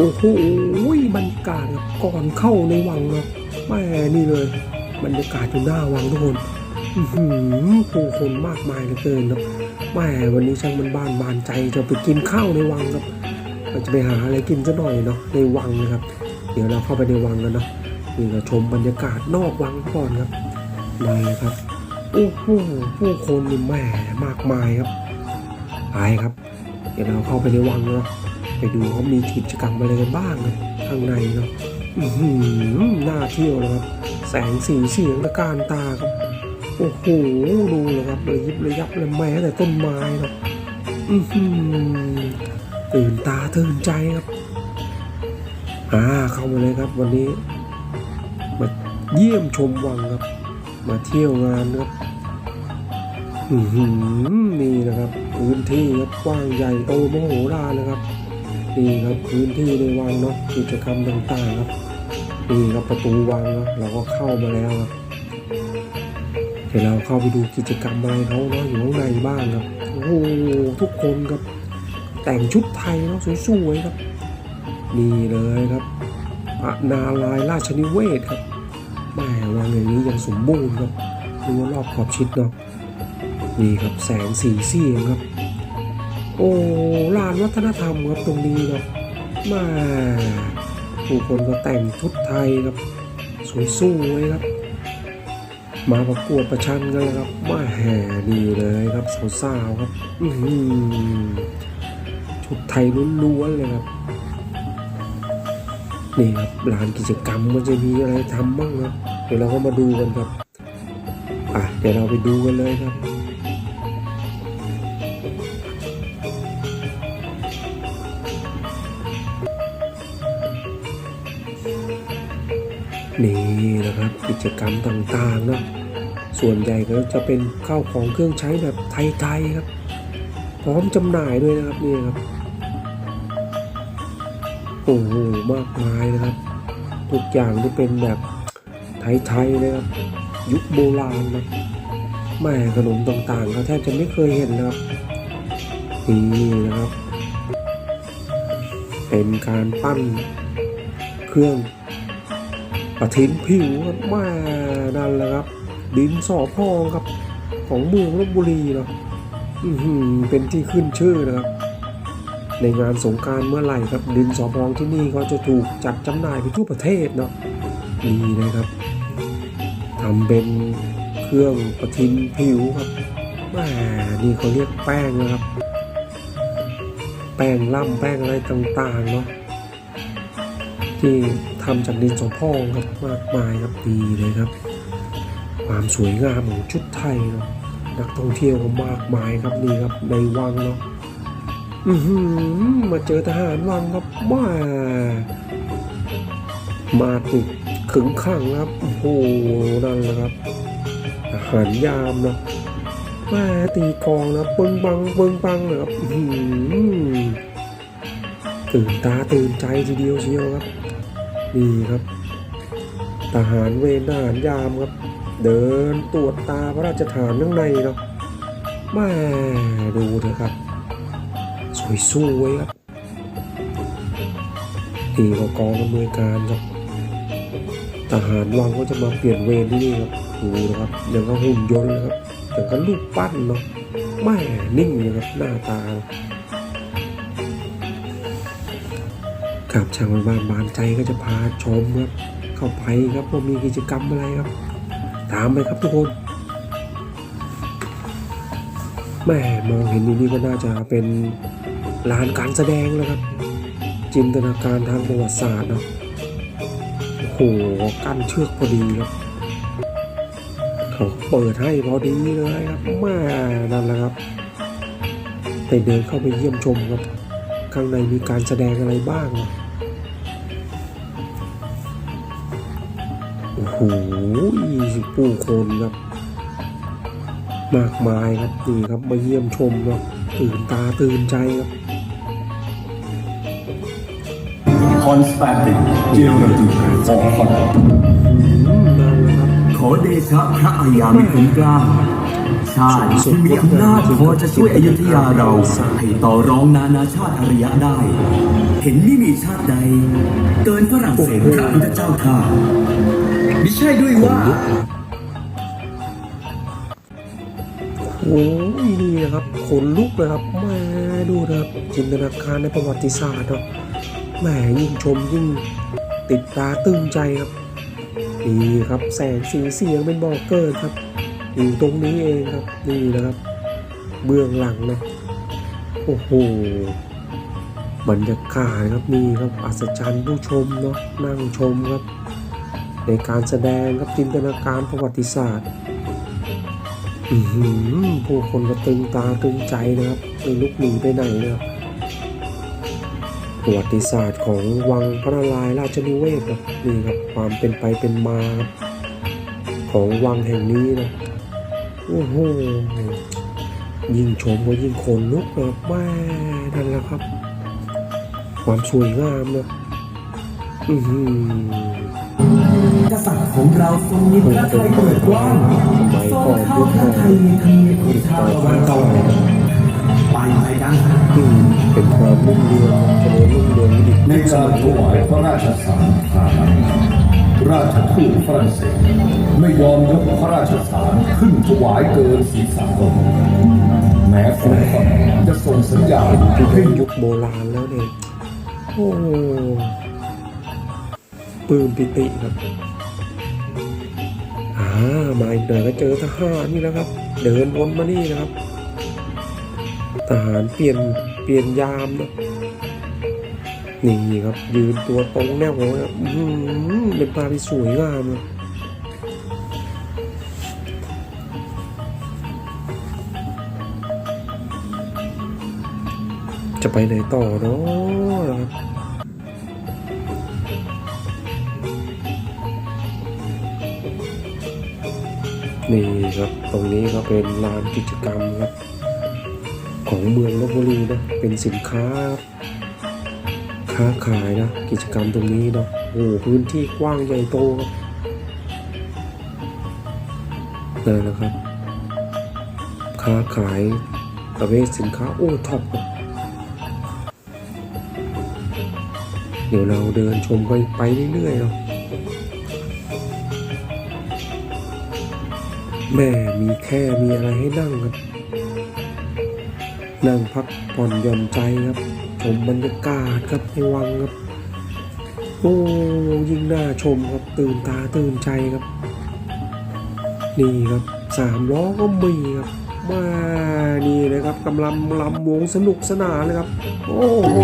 โอ้โหบรรยากาศก่อนเข้าในวังเนาะแม่นี่เลย บรรยากาศอยู่หน้าวังทุกคนหือผู้คนมากมายเหลือเกินนะแม่วันนี้ช่างมันบ้านบานใจจะไปกินข้าวในวังครับเราจะไปหาอะไรกินซะหน่อยเนาะในวังนะครับ เดี๋ยวเราเข้าไปในวังกันเนาะนี่เราชมบรรยากาศนอกวังก่อนครับนี่ครับโอ้โหผู้คนนี่แม่มากมายครับไปครับ เดี๋ยวเราเข้าไปในวังเนาะ ไปดูเขามีกิจกรรมอะไรกันบ้างนะข้างในเนาะอื้อหือน่าเที่ยวนะครับ แสงสีเสียงตะการตาครับ โอ้โห ดูเลยครับระยิบระยับเลยแม้แต่ต้นไม้เนาะอือหือตื่นตาตื่นใจครับ อ่า เข้ามาเลยครับวันนี้ มาเยี่ยมชมวังครับ มาเที่ยวงานครับอือหือนี่นะครับ พื้นที่ครับกว้างใหญ่โตมโหฬารนะครับ นี่ครับพื้นที่ในวังเนาะกิจกรรมต่างๆครับนี่ครับประตูวังเนาะเราก็เข้ามาแล้วครับเดี๋ยวเราเข้าไปดูกิจกรรมอะไรเขาเนาะอยู่ข้างในบ้างครับโอ้โหทุกคนครับ แต่งชุดไทยเนาะสวยๆครับนี่เลยครับพระนาลายราชนิเวศครับแม่วังอย่างนี้ยังสมบูรณ์ครับดูว่ารอบขอบชิดเนาะนี่ครับแสงสีเสียงครับ โอ้ลานวัฒนธรรมครับตรงนี้เนาะมาผู้คนก็แต่งชุดไทยครับ สวยสู้เลยครับ มาประกวดประชันกันเลยครับมาแห่ดีเลยครับสาวๆครับอืชุดไทยล้วนๆเลยครับนี่ครับลานกิจกรรมมันจะมีอะไรทำบ้างนะเดี๋ยวเราก็มาดูกันครับอะเดี๋ยวเราไปดูกันเลยครับ นี่นะครับกิจกรรมต่างๆนะส่วนใหญ่ก็จะเป็นข้าวของเครื่องใช้แบบไทยๆครับ พร้อมจำหน่ายด้วยนะครับนี่ครับโอ้โหมากมายนะครับ ทุกอย่างที่เป็นแบบไทยๆเลยครับ ยุคโบราณนะแม่ขนมต่างๆก็แทบจะไม่เคยเห็นนะครับนี่นะครับ เป็นการปั้นเครื่อง ปะทินผิวครับมานั่นแหละครับ ดินสอพองครับ ของเมืองลบบุรีเนาะอือหือเป็นที่ขึ้นชื่อนะครับ ในงานสงการเมื่อไหร่ครับ ดินสอพองที่นี่ก็จะถูกจัดจำหน่ายไปทั่วประเทศเนาะนี่นะครับทำเป็นเครื่องประทินผิวครับแมานี่เขาเรียกแป้งนะครับ แป้งล่ำแป้งอะไรต่างๆเนาะ ที่ทำจากดินสอพองครับมากมายครับดีเลยครับ ความสวยงามของชุดไทยเนาะนักท่องเที่ยวก็มากมายครับนี่ครับในวังเนาะมาเจอทหารวังครับมามาติดขึงขังครับโอ้โหนั่นแหละครับทหารยามเนาะมาตีกองนะปึ้งปังปึ้งปังนะครับตื่นตาตื่นใจทีเดียวเชียวครับ นี่ครับทหารเวรทหารยามครับ เดินตรวจตาพระราชฐานข้างในเนาะแมาดูเถอะครับ สวยสู้ไว้ครับนี่ก็กองอำนวยการครับทหารวังก็จะมาเปลี่ยนเวรที่นี่ครับดูนะครับอย่างกับหุ่นยนต์เลยครับอย่างกับลูกปั้นเนาะแม่นิ่งเลยครับหน้าตา ครับชาวบ้านบานใจก็จะพาชมครับเข้าไปครับว่ามีกิจกรรมอะไรครับ ตามไปครับทุกคนแม่มองเห็นนี่นี่ก็น่าจะเป็นลานการแสดงแล้วครับ จินตนาการทางประวัติศาสตร์เนาะโอ้โหกั้นเชือกพอดีครับเขาเปิดให้พอดีเลยครับแม่นั่นแหละครับไปเดินเข้าไปเยี่ยมชมครับ ข้างในมีการแสดงอะไรบ้างนะ หผู้คนครับ มากมายครับนี่ครับมาเยี่ยมชมครับตื่นตาตื่นใจครับ Constantin Geraldine Orhan อืมนั่นแหละครับขอเดชะพระอาญามิคุ้มกล้าชาติที่มีอำนาจพอจะช่วยอยุธยาเรา ให้ต่อรองนานาชาติอารยะได้ เห็นไม่มีชาติใด เกินฝรั่งเศสพระพุทธเจ้าท่าไม่ ใช่ด้วยว่าโอ้ยนี่นะครับขนลุกเลยครับแม่ดูนะครับจินตนาการในประวัติศาสตร์เนาะแหมยิ่งชมยิ่งติดตาตึงใจครับนี่ครับแสงสีเสียงเป็นบอกเกิดครับ อยู่ตรงนี้เองครับนี่นะครับ เบื้องหลังนะโอ้โหบรรยากาศครับนี่ครับอัศจรรย์ผู้ชมเนาะนั่งชมครับ ในการแสดงครับจินตนาการประวัติศาสตร์ผู้คนก็ตึงตาตึงใจนะครับไม่ลุกหนีไปไหนนะครับประวัติศาสตร์ของวังพระนารายราชนิเวศน์ครับนี่ครับความเป็นไปเป็นมา ของวังแห่งนี้นะโอ้โหยิ่งชมก็ยิ่งขนลุกนะครับแม่นั่นแหละครับ ความสวยงามนะอือหือ กษัตริย์ของเราทรงมีพระทัยเปิดกว้างทรงเข้าพระทัยในธรรมเนียมของชาวตะวันตกไปไปกันอืมเป็นความรุ่งเรืองเจริญรุ่งเรืองในการถวายพระราชสารทานราชทูตฝรั่งเศสไม่ยอมยกพระราชสารขึ้นถวายเกินศีรษะตนแม้คนคนจะส่งสัญญาณให้ยุคโบราณแล้วเนี่ยโอ้ปื้มปิติครับ อ่ามาอีกหน่อยก็เจอทหารนี่แล้วครับ เดินวนมานี่นะครับ ทหารเปลี่ยนเปลี่ยนยามนะนี่ครับ ยืนตัวตรงแนวเลยครับอื้อหือเป็นภาที่สวยงามเลยจะไปไหนต่อเนาะนะครับ นี่ครับตรงนี้ก็เป็นลานกิจกรรมครับ ของเมืองลบบุรีนะเป็นสินค้า ค้าขายนะกิจกรรมตรงนี้นะโอ้พื้นที่กว้างใหญ่โตครับนั่นแหละครับ ค้าขายประเภทสินค้าโอ้ท็อปเดี๋ยวเราเดินชมกันไปเรื่อยๆเนาะ แม่มีแค่มีอะไรให้นั่งครับ นั่งพักผ่อนหย่อนใจครับชมบรรยากาศครับในวังครับ โอ้ยิ่งน่าชมครับตื่นตาตื่นใจครับ นี่ครับสามล้อก็มีครับมานี่เลยครับกำลังลำวงสนุกสนานเลยครับ โอ้โห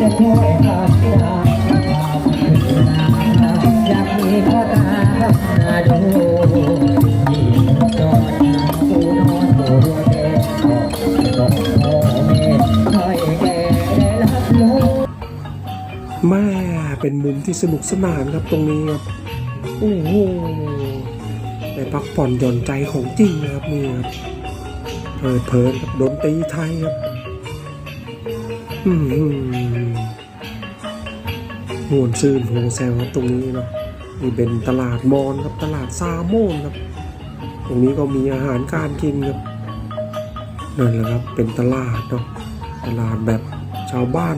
จะช่วยภาพที่ดาอยากมีพ่อตากับนาดูยิ่งจอดกูนอนดูรัวเด็กบอกพ่อแม่คอยแก่ได้รับรู้แม่เป็นมุมที่สนุกสนานครับตรงนี้ครับโอ้โหได้พักผ่อนหย่อนใจของจริงนะครับนี่ครับเพลิดเพลินกับดนตรีไทยครับ อืมมวนซื่นโฮแซลครับตรงนี้เนาะนี่เป็นตลาดมอนครับตลาดซาโมนครับ ตรงนี้ก็มีอาหารการกินครับนั่นแหละครับเป็นตลาดเนาะตลาดแบบชาวบ้าน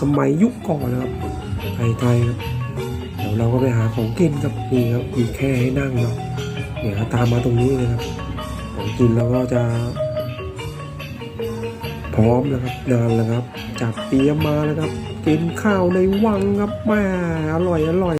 สมัยยุคก่อนนะครับไทยๆครับเดี๋ยวเราก็ไปหาของกินครับนี่ครับมีแค่ให้นั่งเนาะเดี๋ยวตามมาตรงนี้เลยครับของกินเราก็จะ พร้อมแล้วครับนานแล้วครับ จัดเตรียมมาแล้วครับ กินข้าวในวังครับแม่อร่อยอร่อย